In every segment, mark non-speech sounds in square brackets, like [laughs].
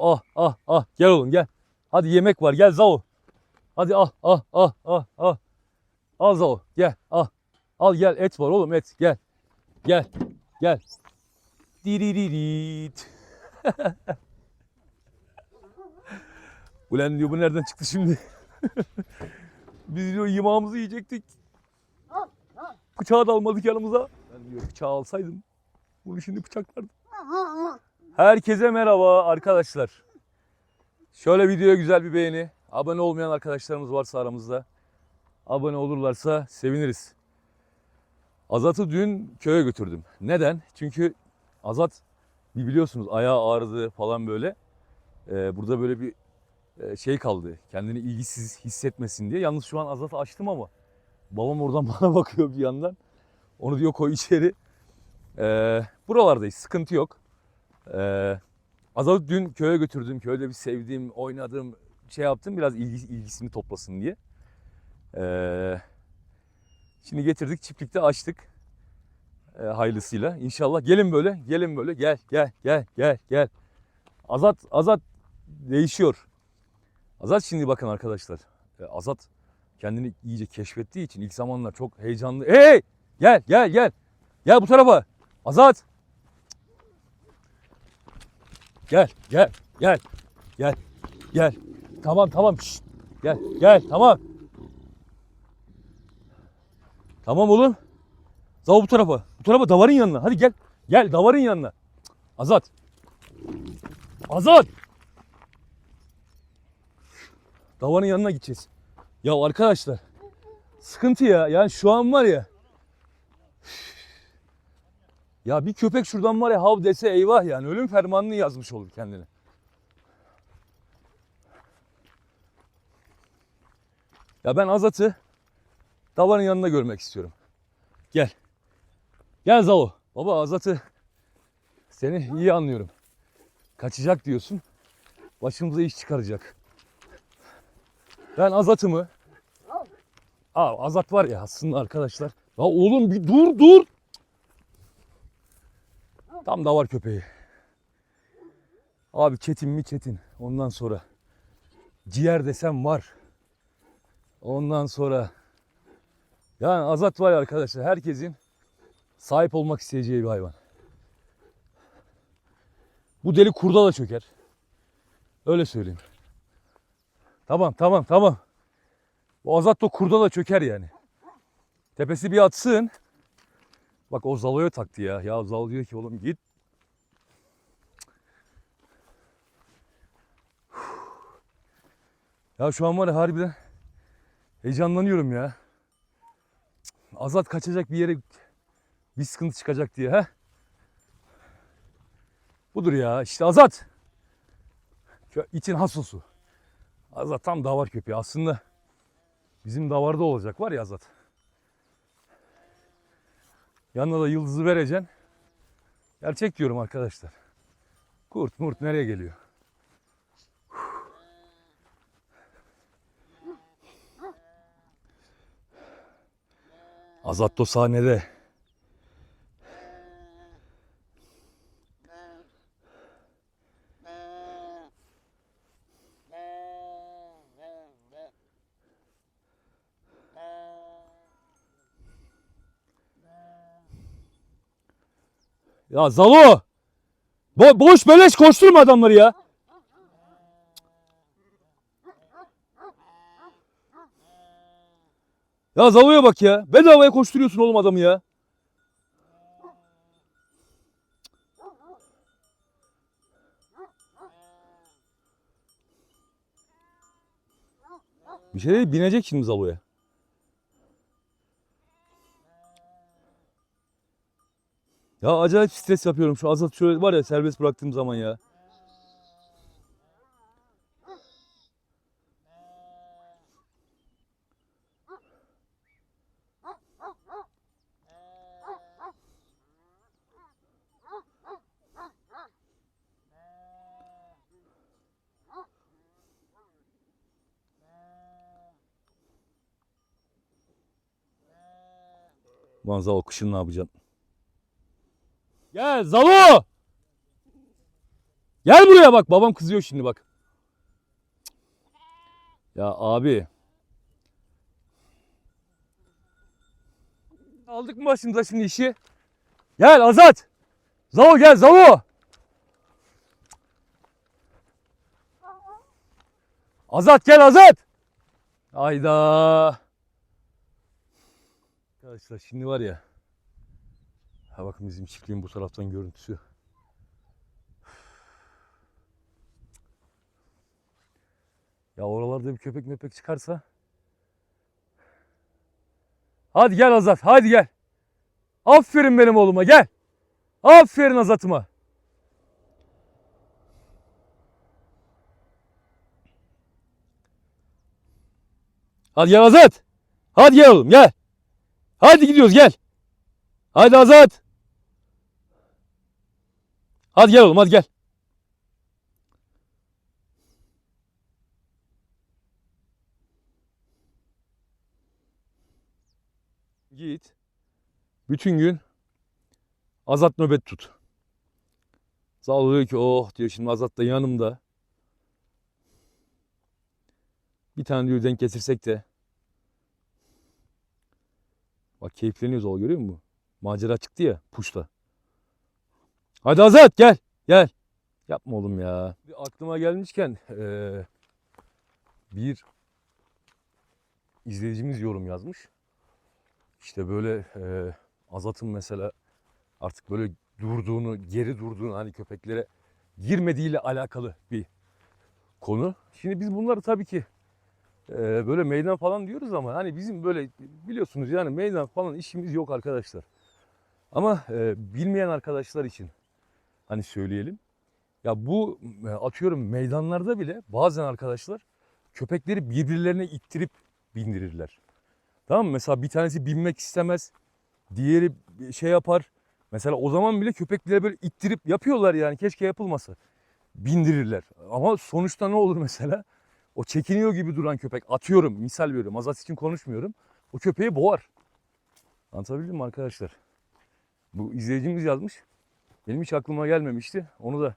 Ah ah ah gel oğlum gel. Hadi yemek var gel Zao. Hadi ah ah ah ah ah. Al Zao gel al. Al gel et var oğlum et gel. Gel gel. Diriririt. [laughs] Ulan diyor bu nereden çıktı şimdi? [laughs] Biz diyor yımağımızı yiyecektik. Bıçağı da almadık yanımıza. Ben diyor bıçağı alsaydım bunu şimdi bıçaklardım. Herkese merhaba arkadaşlar. Şöyle videoya güzel bir beğeni. Abone olmayan arkadaşlarımız varsa aramızda. Abone olurlarsa seviniriz. Azat'ı dün köye götürdüm. Neden? Çünkü Azat bir biliyorsunuz ayağı ağrıdı falan böyle. Ee, burada böyle bir e, şey kaldı. Kendini ilgisiz hissetmesin diye. Yalnız şu an Azat'ı açtım ama babam oradan [laughs] bana bakıyor bir yandan. Onu diyor koy içeri. Ee, buralardayız. Sıkıntı yok. Ee, Azat'ı dün köye götürdüm. Köyde bir sevdiğim, oynadım, şey yaptım. Biraz ilgi, ilgisini toplasın diye. Ee, şimdi getirdik çiftlikte açtık. Ee, hayırlısıyla. İnşallah gelin böyle, gelin böyle. Gel, gel, gel, gel, gel. Azat, Azat değişiyor. Azat şimdi bakın arkadaşlar. e, Azat kendini iyice keşfettiği için ilk zamanlar çok heyecanlı. Hey! Gel, gel, gel. Gel bu tarafa. Azat. Gel, gel, gel. Gel, gel. Tamam, tamam. Şşt. Gel, gel, tamam. Tamam oğlum. Zavu bu tarafa. Bu tarafa davarın yanına. Hadi gel. Gel davarın yanına. Azat. Azat. Davarın yanına gideceğiz. Ya arkadaşlar. Sıkıntı ya. Yani şu an var ya. Ya bir köpek şuradan var ya hav dese eyvah yani. Ölüm fermanını yazmış olur kendine. Ya ben Azat'ı davarın yanında görmek istiyorum. Gel. Gel Zalo. Baba Azat'ı seni iyi anlıyorum. Kaçacak diyorsun. Başımıza iş çıkaracak. Ben Azat'ımı Aa, Azat var ya aslında arkadaşlar. Ya oğlum bir dur dur. Tam da var köpeği. Abi çetin mi çetin. Ondan sonra ciğer desem var. Ondan sonra yani Azat var arkadaşlar herkesin sahip olmak isteyeceği bir hayvan. Bu deli kurda da çöker. Öyle söyleyeyim. Tamam tamam tamam. Bu Azat da kurda da çöker yani. Tepesi bir atsın. Bak o Zalo'ya taktı ya. Ya Zalo diyor ki oğlum git. Ya şu an var ya harbiden heyecanlanıyorum ya. Azat kaçacak bir yere bir sıkıntı çıkacak diye ha. Budur ya işte Azat. İçin hasusu. Azat tam davar köpeği. Aslında bizim davarda olacak var ya Azat. Yanına da yıldızı vereceksin. Gerçek diyorum arkadaşlar. Kurt murt nereye geliyor? Azat da sahnede. Ya Zalo! Bo boş beleş koşturma adamları ya. Ya Zalo'ya bak ya. Bedavaya koşturuyorsun oğlum adamı ya. Bir şey değil binecek şimdi Zalo'ya. Ya acayip stres yapıyorum şu Azat şöyle var ya serbest bıraktığım zaman ya. Manzara o ne yapacaksın? Gel Zalo! Gel buraya bak. Babam kızıyor şimdi bak. Ya abi. Aldık mı başımıza şimdi işi? Gel Azat. Zavo gel Zavo. Azat gel Azat. Ayda. Arkadaşlar şimdi var ya. Ha bakın bizim çiftliğin bu taraftan görüntüsü. Ya oralarda bir köpek mepek çıkarsa. Hadi gel Azat hadi gel. Aferin benim oğluma gel. Aferin Azat'ıma. Hadi gel Azat. Hadi gel oğlum gel. Hadi gidiyoruz gel. Hadi Azat. Hadi gel oğlum hadi gel. Git. Bütün gün Azat nöbet tut. Sağ diyor ki oh diyor şimdi Azat da yanımda. Bir tane diyor denk getirsek de. Bak keyifleniyoruz o görüyor musun? Macera çıktı ya puşta. Hadi Azat gel gel. Yapma oğlum ya. Bir aklıma gelmişken eee, bir izleyicimiz yorum yazmış. İşte böyle eee Azat'ın mesela artık böyle durduğunu, geri durduğunu hani köpeklere girmediğiyle alakalı bir konu. Şimdi biz bunları tabii ki eee, böyle meydan falan diyoruz ama hani bizim böyle biliyorsunuz yani meydan falan işimiz yok arkadaşlar. Ama eee, bilmeyen arkadaşlar için hani söyleyelim. Ya bu e, atıyorum meydanlarda bile bazen arkadaşlar köpekleri birbirlerine ittirip bindirirler. Tamam mı? Mesela bir tanesi binmek istemez. Diğeri şey yapar. Mesela o zaman bile köpekleri böyle ittirip yapıyorlar yani. Keşke yapılmasa. Bindirirler. Ama sonuçta ne olur mesela? O çekiniyor gibi duran köpek. Atıyorum misal veriyorum. Azat için konuşmuyorum. O köpeği boğar. Anlatabildim mi arkadaşlar? Bu izleyicimiz yazmış. Benim hiç aklıma gelmemişti. Onu da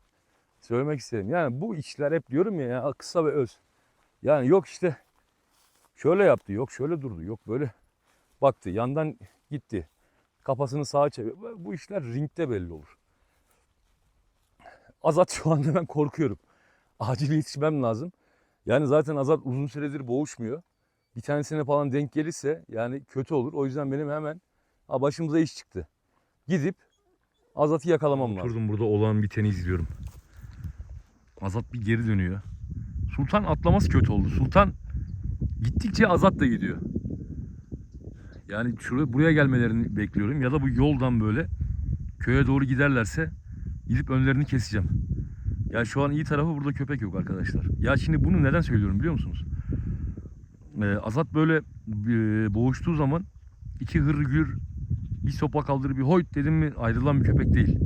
söylemek istedim. Yani bu işler hep diyorum ya, ya kısa ve öz. Yani yok işte şöyle yaptı, yok şöyle durdu, yok böyle baktı, yandan gitti. Kafasını sağa çevir. Bu işler ringde belli olur. Azat şu anda ben korkuyorum. Acil yetişmem lazım. Yani zaten Azat uzun süredir boğuşmuyor. Bir tanesine falan denk gelirse yani kötü olur. O yüzden benim hemen başımıza iş çıktı. Gidip Azat'ı yakalamam lazım. Oturdum burada olan biteni izliyorum. Azat bir geri dönüyor. Sultan atlaması kötü oldu. Sultan gittikçe Azat da gidiyor. Yani şuraya buraya gelmelerini bekliyorum ya da bu yoldan böyle köye doğru giderlerse gidip önlerini keseceğim. Ya şu an iyi tarafı burada köpek yok arkadaşlar. Ya şimdi bunu neden söylüyorum biliyor musunuz? Ee, Azat böyle e, boğuştuğu zaman iki hırgür bir sopa kaldırır bir hoyt dedim mi ayrılan bir köpek değil.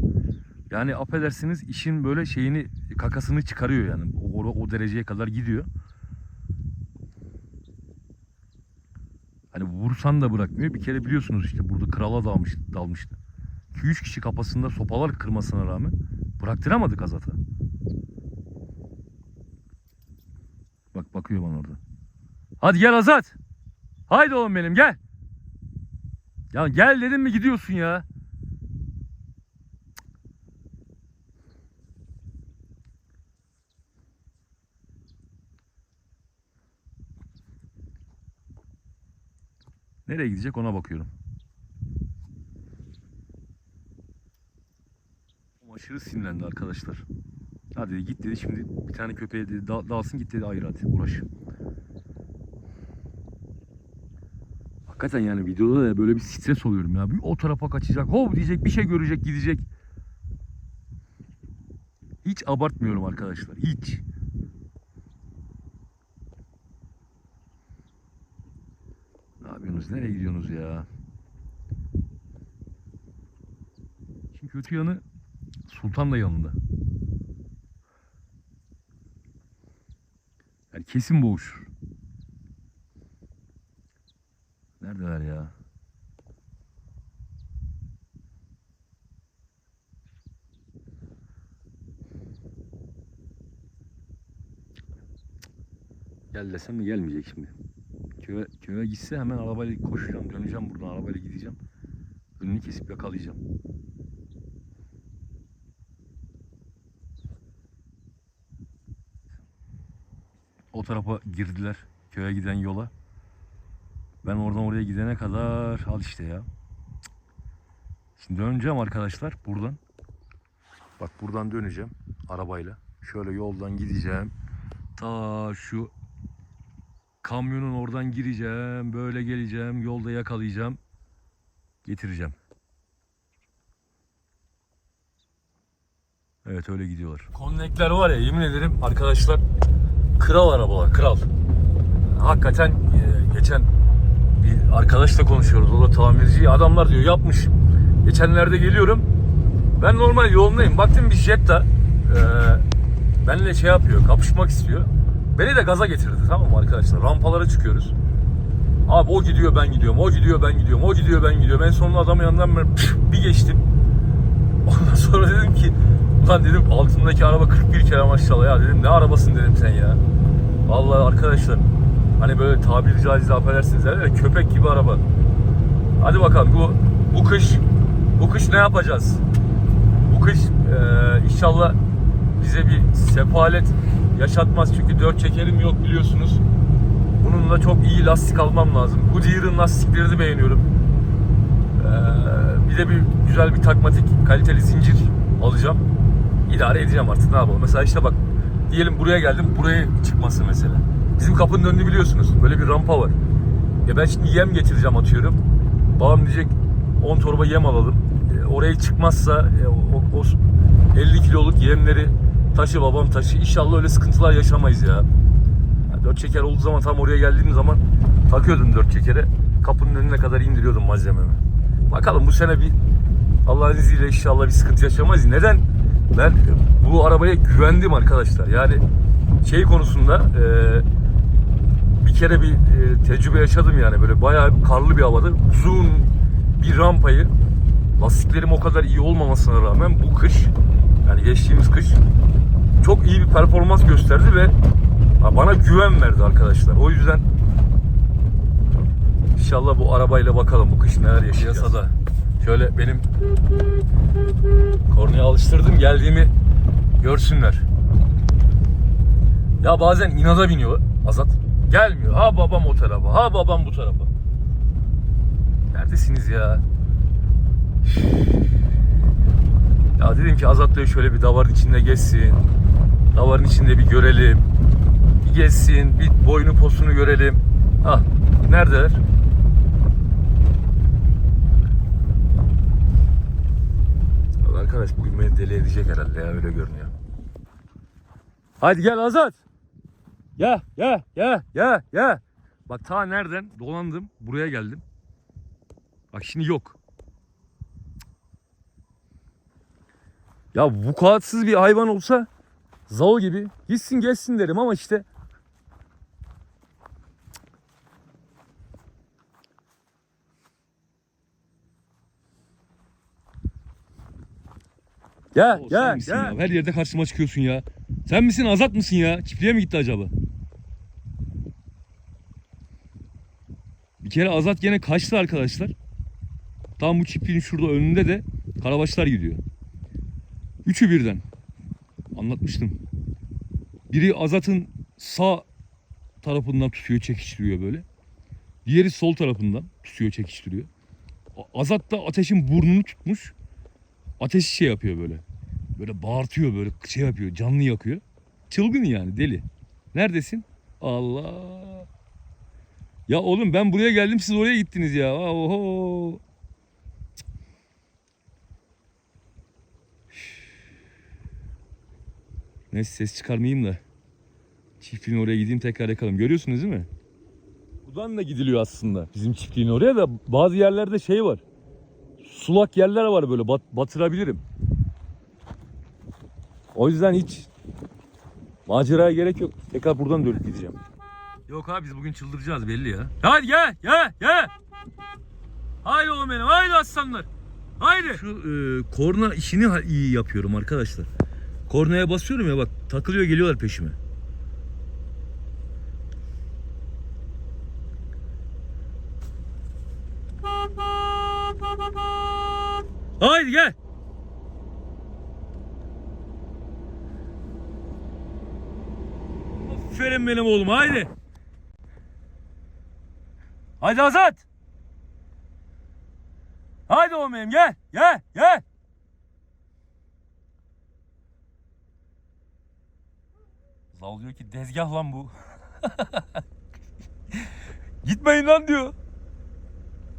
Yani affedersiniz işin böyle şeyini kakasını çıkarıyor yani. O, o, dereceye kadar gidiyor. Hani vursan da bırakmıyor. Bir kere biliyorsunuz işte burada krala dalmış, dalmıştı. 2-3 kişi kafasında sopalar kırmasına rağmen bıraktıramadık Azat'a. Bak bakıyor bana orada. Hadi gel Azat. Haydi oğlum benim gel. Ya gel dedim mi gidiyorsun ya. Nereye gidecek ona bakıyorum. Aşırı sinirlendi arkadaşlar. Hadi git dedi şimdi bir tane köpeğe dedi dal- dalsın git dedi ayır hadi uğraş. Hakikaten yani videoda da böyle bir stres oluyorum ya. Bir o tarafa kaçacak, hop diyecek, bir şey görecek, gidecek. Hiç abartmıyorum arkadaşlar, hiç. Ne yapıyorsunuz, nereye gidiyorsunuz ya? Şimdi kötü yanı Sultan da yanında. Yani kesin boğuşur. Neredeler ya? Gel desem gelmeyecek şimdi. Köye, köye gitse hemen arabayla koşacağım döneceğim buradan arabayla gideceğim. Önünü kesip yakalayacağım. O tarafa girdiler köye giden yola. Ben oradan oraya gidene kadar al işte ya. Şimdi döneceğim arkadaşlar buradan. Bak buradan döneceğim arabayla. Şöyle yoldan gideceğim. Ta şu kamyonun oradan gireceğim. Böyle geleceğim. Yolda yakalayacağım. Getireceğim. Evet öyle gidiyorlar. Konnekler var ya yemin ederim arkadaşlar kral arabalar kral. Hakikaten e, geçen bir arkadaşla konuşuyoruz. O da tamirci. Adamlar diyor yapmış. Geçenlerde geliyorum. Ben normal yolundayım. Baktım bir Jetta e, benimle şey yapıyor. Kapışmak istiyor. Beni de gaza getirdi tamam mı arkadaşlar? Rampalara çıkıyoruz. Abi o gidiyor ben gidiyorum. O gidiyor ben gidiyorum. O gidiyor ben gidiyorum. En sonunda adamın yanından ben bir geçtim. [laughs] Ondan sonra dedim ki Ulan dedim altındaki araba 41 kere maşallah ya dedim ne arabasın dedim sen ya. Vallahi arkadaşlar hani böyle tabiri caizse affedersiniz derler ya, köpek gibi araba. Hadi bakalım bu bu kış bu kış ne yapacağız? Bu kış eee, inşallah bize bir sefalet yaşatmaz çünkü dört çekerim yok biliyorsunuz. Bununla çok iyi lastik almam lazım. Goodyear'ın lastiklerini beğeniyorum. Eee, bir de bir güzel bir takmatik kaliteli zincir alacağım. İdare edeceğim artık ne yapalım. Mesela işte bak diyelim buraya geldim buraya çıkması mesela. Bizim kapının önünü biliyorsunuz. Böyle bir rampa var. Ya ben şimdi yem getireceğim atıyorum. Babam diyecek 10 torba yem alalım. E, oraya çıkmazsa e, o, o 50 kiloluk yemleri taşı babam taşı. İnşallah öyle sıkıntılar yaşamayız ya. Ya dört çeker olduğu zaman tam oraya geldiğim zaman takıyordum dört çekere. Kapının önüne kadar indiriyordum malzememi. Bakalım bu sene bir Allah'ın izniyle inşallah bir sıkıntı yaşamayız. Neden? Ben bu arabaya güvendim arkadaşlar. Yani şey konusunda e, bir kere bir e, tecrübe yaşadım yani böyle bayağı karlı bir havada uzun bir rampayı lastiklerim o kadar iyi olmamasına rağmen bu kış yani geçtiğimiz kış çok iyi bir performans gösterdi ve bana güven verdi arkadaşlar. O yüzden inşallah bu arabayla bakalım bu kış neler yaşayacağız. Piyasada şöyle benim kornaya alıştırdım geldiğimi görsünler. Ya bazen inada biniyor Azat. Gelmiyor. Ha babam o tarafa. Ha babam bu tarafa. Neredesiniz ya? Ya dedim ki Azat diyor şöyle bir davarın içinde geçsin. Davarın içinde bir görelim. Bir geçsin. Bir boynu posunu görelim. Ah neredeler? Arkadaş bugün beni deli edecek herhalde ya öyle görünüyor. Hadi gel Azat. Ya ya ya ya ya. Bak ta nereden dolandım buraya geldim. Bak şimdi yok. Ya vukuatsız bir hayvan olsa Zao gibi gitsin geçsin derim ama işte Ya O ya ya. ya? Her yerde karşıma çıkıyorsun ya. Sen misin Azat mısın ya? Çiftliğe mi gitti acaba? Bir kere Azat gene kaçtı arkadaşlar. Tam bu çiftliğin şurada önünde de karabaşlar gidiyor. Üçü birden. Anlatmıştım. Biri Azat'ın sağ tarafından tutuyor, çekiştiriyor böyle. Diğeri sol tarafından tutuyor, çekiştiriyor. Azat da ateşin burnunu tutmuş. Ateşi şey yapıyor böyle. Böyle bağırtıyor böyle şey yapıyor canlı yakıyor. Çılgın yani deli. Neredesin? Allah. Ya oğlum ben buraya geldim siz oraya gittiniz ya. Oho. Neyse ses çıkarmayayım da. Çiftliğin oraya gideyim tekrar yakalım. Görüyorsunuz değil mi? Buradan da gidiliyor aslında bizim çiftliğin oraya da bazı yerlerde şey var. Sulak yerler var böyle bat- batırabilirim. O yüzden hiç maceraya gerek yok. Tekrar buradan dönüp gideceğim. Yok abi biz bugün çıldıracağız belli ya. Hadi gel gel gel. Haydi oğlum benim haydi aslanlar. Haydi. Şu e, korna işini iyi yapıyorum arkadaşlar. Kornaya basıyorum ya bak takılıyor geliyorlar peşime. Haydi gel. Aferin benim oğlum haydi. Haydi Azat. Haydi oğlum benim gel gel gel. Zal diyor ki dezgah lan bu. [laughs] Gitmeyin lan diyor.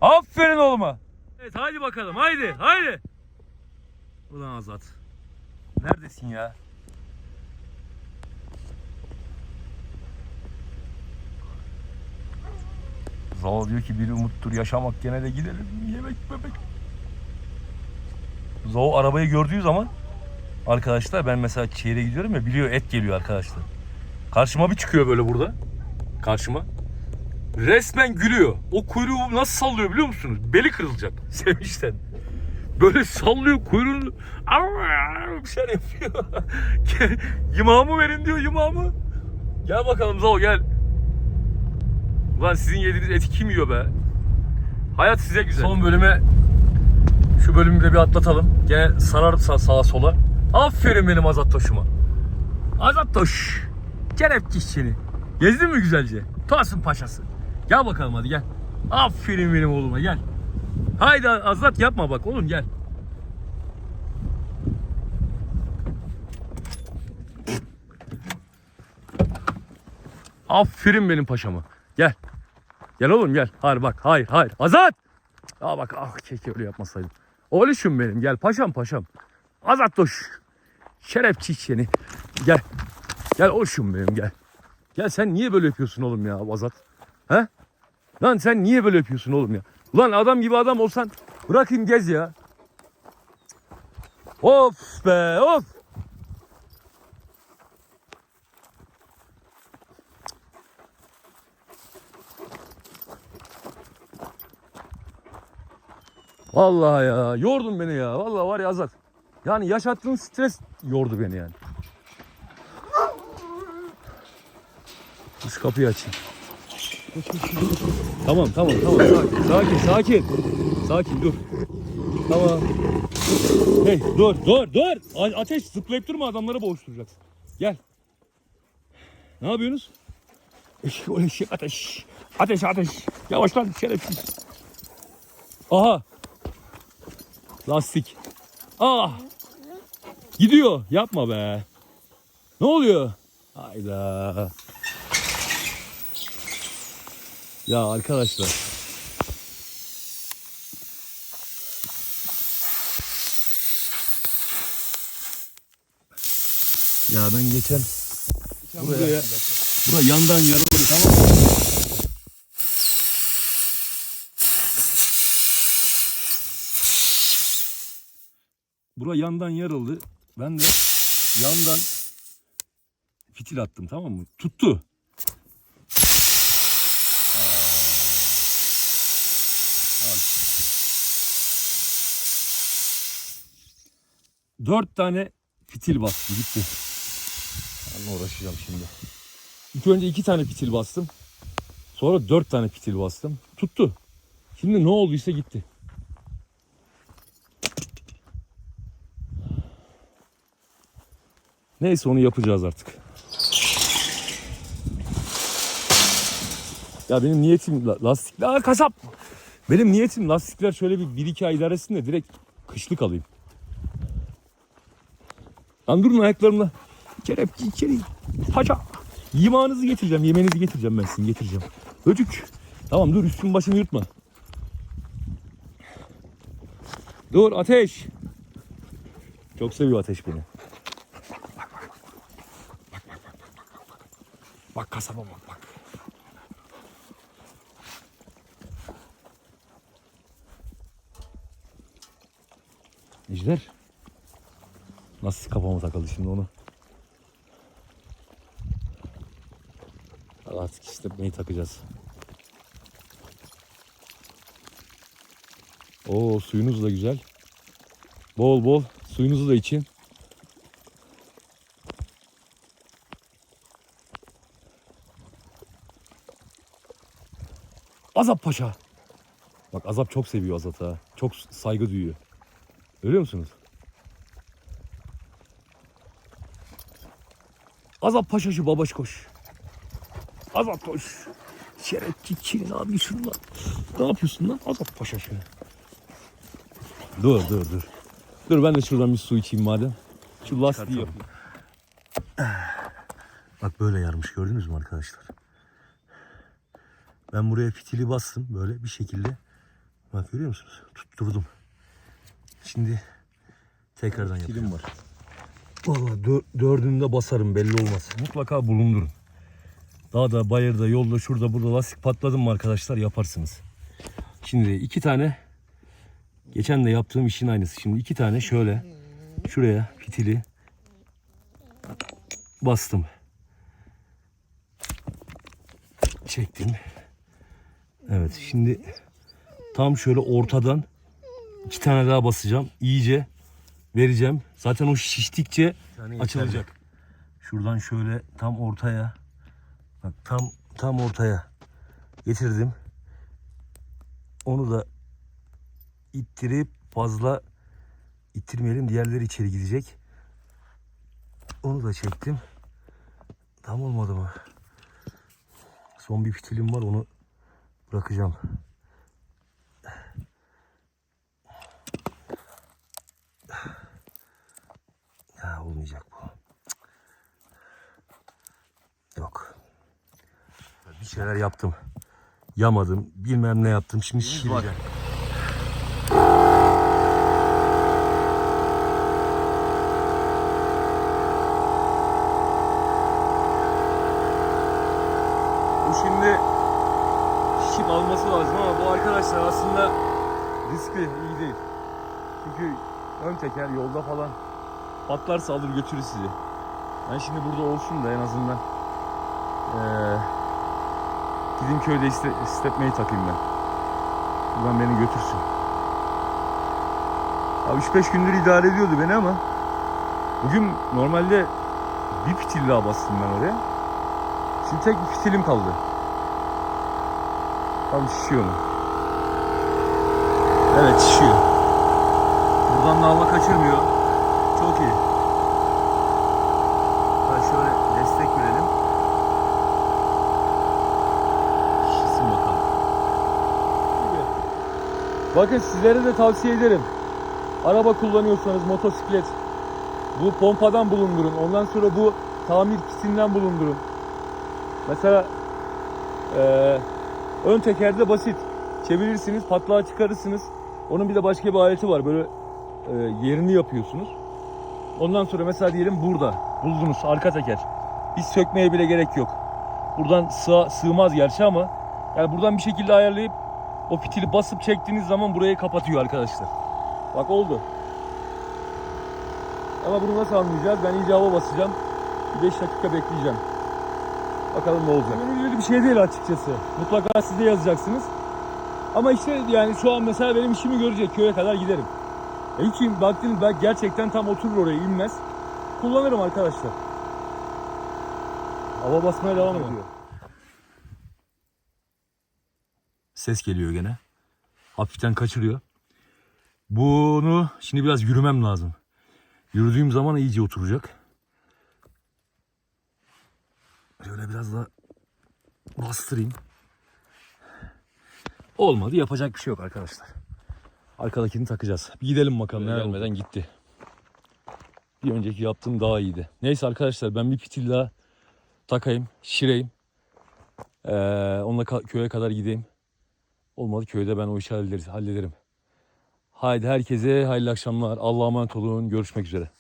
Aferin oğluma. Evet haydi bakalım haydi haydi. Ulan Azat. Neredesin ya? Zal diyor ki bir umuttur yaşamak gene de gidelim yemek bebek. Zo arabayı gördüğü zaman arkadaşlar ben mesela şehre gidiyorum ya biliyor et geliyor arkadaşlar. Karşıma bir çıkıyor böyle burada. Karşıma. Resmen gülüyor. O kuyruğu nasıl sallıyor biliyor musunuz? Beli kırılacak [laughs] sevinçten. Böyle sallıyor kuyruğunu. Bir şeyler yapıyor. [laughs] yumağımı verin diyor yumağımı. Gel bakalım Zao gel. Ulan sizin yediğiniz eti kim yiyor be? Hayat size güzel. Son bölüme şu bölümü de bir atlatalım. Gene sararsa sağa sola. Aferin benim Azat Toş'uma. Cerepçi seni. Gezdin mi güzelce? Toğasın paşası. Gel bakalım hadi gel. Aferin benim oğluma gel. Haydi Azat yapma bak oğlum gel. Aferin benim paşama. Gel. Gel oğlum gel. Hayır bak hayır hayır. Azat. Aa bak ah keşke öyle yapmasaydım. Oğluşum benim gel paşam paşam. Azat doş. Şeref çiçeğini. Gel. Gel oğluşum benim gel. Gel sen niye böyle yapıyorsun oğlum ya Azat? He? Lan sen niye böyle yapıyorsun oğlum ya? Ulan adam gibi adam olsan bırakayım gez ya. Of be of. Vallahi ya yordun beni ya. Vallahi var ya Azat. Yani yaşattığın stres yordu beni yani. Şu kapıyı açayım. Tamam tamam tamam sakin sakin sakin. Sakin dur. Tamam. Hey dur dur dur. Ateş zıplayıp durma adamları boğuşturacaksın. Gel. Ne yapıyorsunuz? Eş, o eşek ateş. Ateş ateş. Yavaş lan şerefsiz. Aha. Lastik. Ah. Gidiyor. Yapma be. Ne oluyor? Hayda. Ya arkadaşlar. Ya ben geçen buraya, buraya yandan yarıldı tamam mı? Bura yandan yarıldı. Ben de yandan fitil attım tamam mı? Tuttu. Dört tane fitil bastı gitti. Onunla uğraşacağım şimdi. İlk önce iki tane fitil bastım. Sonra dört tane fitil bastım. Tuttu. Şimdi ne olduysa gitti. Neyse onu yapacağız artık. Ya benim niyetim la- lastik... Aa kasap! Benim niyetim lastikler şöyle bir, bir iki ay idare etsin de direkt kışlık alayım. Lan durun ayaklarımla. Kelepçe içeri. Paça. Yemağınızı getireceğim. Yemeğinizi getireceğim ben sizin getireceğim. Öcük. Tamam dur üstün başını yırtma. Dur ateş. Çok seviyor ateş beni. Bak kasaba bak bak. Ejder. Nasıl kafama takıldı şimdi onu? Artık işte neyi takacağız? Oo suyunuz da güzel. Bol bol suyunuzu da için. Azap Paşa. Bak Azap çok seviyor Azat'a. Çok saygı duyuyor. Görüyor musunuz? Azap Paşa şu babaş koş. Azap koş. Şerefçi Çin abi şundan. Ne yapıyorsun lan? Azap Paşa şu. Dur dur dur. Dur ben de şuradan bir su içeyim madem. Şu lastiği yapayım. Bak böyle yarmış gördünüz mü arkadaşlar? Ben buraya fitili bastım böyle bir şekilde. Bak görüyor musunuz? Tutturdum. Şimdi tekrardan yapıyorum. var. Valla dördünde basarım belli olmaz. Mutlaka bulundurun. Dağda, bayırda, yolda, şurada, burada lastik patladı mı arkadaşlar yaparsınız. Şimdi iki tane geçen de yaptığım işin aynısı. Şimdi iki tane şöyle şuraya fitili bastım. Çektim. Evet şimdi tam şöyle ortadan iki tane daha basacağım. İyice vereceğim. Zaten o şiştikçe açılacak. Şuradan şöyle tam ortaya bak tam tam ortaya getirdim. Onu da ittirip fazla ittirmeyelim. Diğerleri içeri gidecek. Onu da çektim. Tam olmadı mı? Son bir fitilim var onu bırakacağım. Ya olmayacak bu. Yok. Bir şeyler yaptım. Yamadım. Bilmem ne yaptım. Şimdi şişireceğim. Bu şimdi şişip alması lazım ama bu arkadaşlar aslında riskli, iyi değil. Çünkü ön teker yolda falan patlarsa alır götürür sizi. Ben şimdi burada olsun da en azından eee gideyim köyde iste, istetmeyi takayım ben. Buradan beni götürsün. Ya 3-5 gündür idare ediyordu beni ama bugün normalde bir fitil daha bastım ben oraya. Şimdi tek bir fitilim kaldı. Tam şişiyor mu? Evet şişiyor. Buradan da hava kaçırmıyor. Çok iyi. Ha şöyle destek verelim. Şişsin bakalım. Bakın sizlere de tavsiye ederim. Araba kullanıyorsanız motosiklet bu pompadan bulundurun. Ondan sonra bu tamir kitinden bulundurun. Mesela eee, ön tekerde basit. Çevirirsiniz, patlağı çıkarırsınız. Onun bir de başka bir aleti var. Böyle eee, yerini yapıyorsunuz. Ondan sonra mesela diyelim burada buldunuz arka teker. Hiç sökmeye bile gerek yok. Buradan sığ, sığmaz gerçi ama yani buradan bir şekilde ayarlayıp o fitili basıp çektiğiniz zaman burayı kapatıyor arkadaşlar. Bak oldu. Ama bunu nasıl anlayacağız? Ben iyice hava basacağım. Bir 5 dakika bekleyeceğim. Bakalım ne olacak. Önemli bir şey değil açıkçası. Mutlaka siz de yazacaksınız. Ama işte yani şu an mesela benim işimi görecek. Köye kadar giderim. E hiç baktınız ben gerçekten tam oturur oraya inmez. Kullanırım arkadaşlar. Hava basmaya devam ediyor. Ses geliyor gene. Hafiften kaçırıyor. Bunu şimdi biraz yürümem lazım. Yürüdüğüm zaman iyice oturacak. Şöyle biraz daha bastırayım. Olmadı yapacak bir şey yok arkadaşlar. Arkadakini takacağız. Bir gidelim bakalım. Öyle Gelmeden gitti. Bir önceki yaptığım daha iyiydi. Neyse arkadaşlar ben bir fitil daha takayım, şireyim. Ee, onunla köye kadar gideyim. Olmadı köyde ben o işi hallederiz, hallederim. Haydi herkese hayırlı akşamlar. Allah'a emanet olun. Görüşmek üzere.